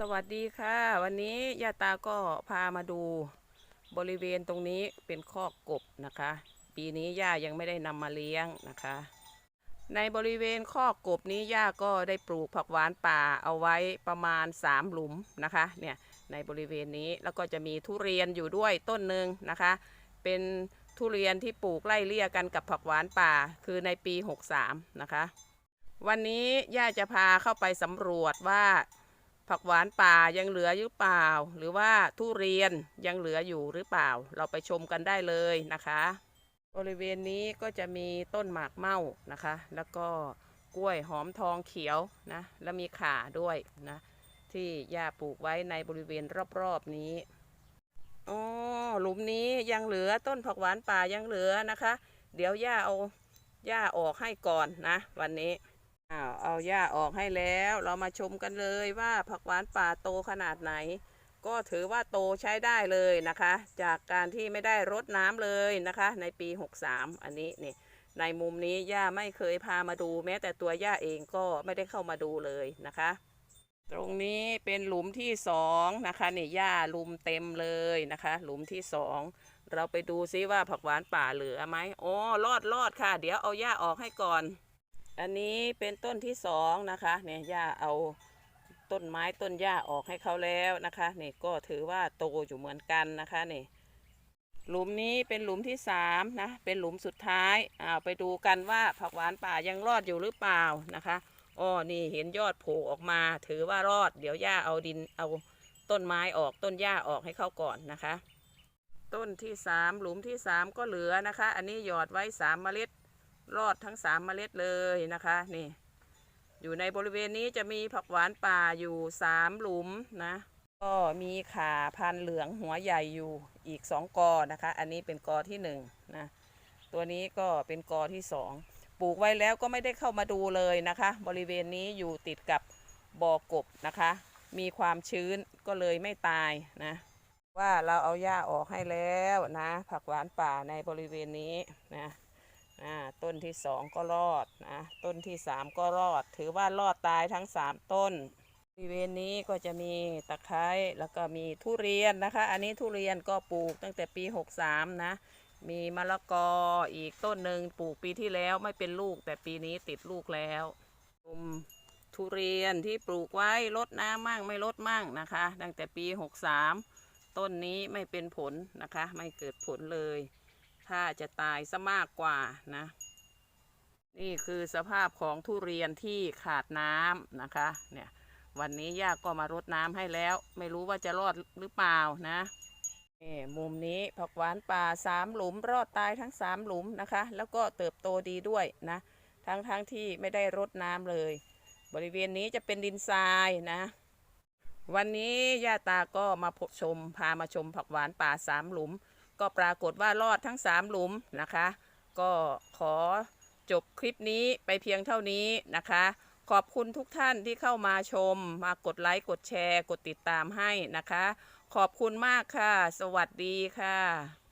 สวัสดีค่ะ วันนี้ย่าตาก็พามาดูบริเวณตรงนี้เป็นคอกกบนะคะ ปีนี้ย่ายังไม่ได้นำมาเลี้ยงนะคะ ในบริเวณคอกกบนี้ย่าก็ได้ปลูกผักหวานป่าเอาไว้ประมาณ 3 หลุมนะคะเนี่ยในบริเวณนี้แล้วก็จะมีทุเรียนอยู่ด้วยต้นหนึ่งนะคะ เป็นทุเรียนที่ปลูกไล่เลี่ยกันกับผักหวานป่าคือในปี 63 นะคะ วันนี้ย่าจะพาเข้าไปสำรวจว่า ผักหวานป่ายังเหลืออยู่เปล่า หรือว่าทุเรียนยังเหลืออยู่หรือเปล่า เราไปชมกันได้เลยนะคะ บริเวณนี้ก็จะมีต้นหมากเม่านะคะ แล้วก็กล้วยหอมทองเขียวนะแล้วมีข่าด้วยนะที่ย่าปลูกไว้ในบริเวณรอบๆนี้อ๋อหลุมนี้ยังเหลือต้นผักหวานป่ายังเหลือนะคะ เดี๋ยวย่าเอาย่าออกให้ก่อนนะ วันนี้ อ้าวเอาหญ้าออกให้แล้ว เรามาชมกันเลยว่าผักหวานป่าโตขนาดไหน ก็ถือว่าโตใช้ได้เลยนะคะ จากการที่ไม่ได้รดน้ำเลยนะคะ ในปี 63 อันนี้นี่ในมุมนี้ย่าไม่เคยพามาดู แม้แต่ตัวย่าเองก็ไม่ได้เข้ามาดูเลยนะคะ ตรงนี้เป็นหลุมที่สองนะคะนี่หญ้าลุมเต็มเลยนะคะ หลุมที่สองเราไปดูซิว่าผักหวานป่าเหลือไหมโอ้รอดรอดค่ะ เดี๋ยวเอาหญ้าออกให้ก่อน อันนี้เป็นต้นที่สองนะคะเนี่ยย่าเอาต้นไม้ต้นหญ้าออกให้เขาแล้วนะคะนี่ก็ถือว่าโตอยู่เหมือนกันนะคะนี่หลุมนี้เป็นหลุมที่สามนะเป็นหลุมสุดท้ายอ้าวไปดูกันว่าผักหวานป่ายังรอดอยู่หรือเปล่านะคะอ้อนี่เห็นยอดโผล่ออกมา ถือว่ารอด เดี๋ยวย่าเอาดินเอาต้นไม้ออกต้นหญ้าออกให้เขาก่อนนะคะ ต้นที่สามหลุมที่สามก็เหลือนะคะ อันนี้หยอดไว้สามเมล็ด รอดทั้งสามเมล็ดเลยนะคะนี่อยู่ในบริเวณนี้จะมีผักหวานป่าอยู่สามหลุมนะ ก็มีขาพันเหลืองหัวใหญ่อยู่อีกสองกอนะคะ อันนี้เป็นกอที่หนึ่งนะตัวนี้ก็เป็นกอที่สองปลูกไว้แล้วก็ไม่ได้เข้ามาดูเลยนะคะ บริเวณนี้อยู่ติดกับบ่อกบนะคะ มีความชื้นก็เลยไม่ตายนะ ว่าเราเอาหญ้าออกให้แล้วนะ ผักหวานป่าในบริเวณนี้นะ อ่าต้นที่สองก็รอดนะต้นที่สามก็รอด ถือว่ารอดตายทั้งสามต้นบริเวณนี้ก็จะมีตะไคร้แล้วก็มีทุเรียนนะคะ อันนี้ทุเรียนก็ปลูกตั้งแต่ปี 63 นะ มีมะละกออีกต้นหนึ่งปลูกปีที่แล้วไม่เป็นลูกแต่ปีนี้ติดลูกแล้วกลุ่มทุเรียนที่ปลูกไว้ลดน้ำมั่งไม่ลดมั่งนะคะ ตั้งแต่ปี 63 ต้นนี้ไม่เป็นผลนะคะ ไม่เกิดผลเลย ถ้าจะตายซะมากกว่านะ นี่คือสภาพของทุเรียนที่ขาดน้ำนะคะ เนี่ย วันนี้ย่าก็มารดน้ำให้แล้ว ไม่รู้ว่าจะรอดหรือเปล่านะนี่มุมนี้ผักหวานป่าสามหลุมรอดตายทั้งสามหลุมนะคะ แล้วก็เติบโตดีด้วยนะ ทั้งทั้งที่ไม่ได้รดน้ำเลย บริเวณนี้จะเป็นดินทรายนะ วันนี้ย่าตาก็มาพบชมพามาชมผักหวานป่าสามหลุม ก็ปรากฏว่ารอดทั้งสามหลุมนะคะ ก็ขอจบคลิปนี้ไปเพียงเท่านี้นะคะ ขอบคุณทุกท่านที่เข้ามาชม มากดไลค์ กดแชร์ กดติดตามให้นะคะ ขอบคุณมากค่ะ สวัสดีค่ะ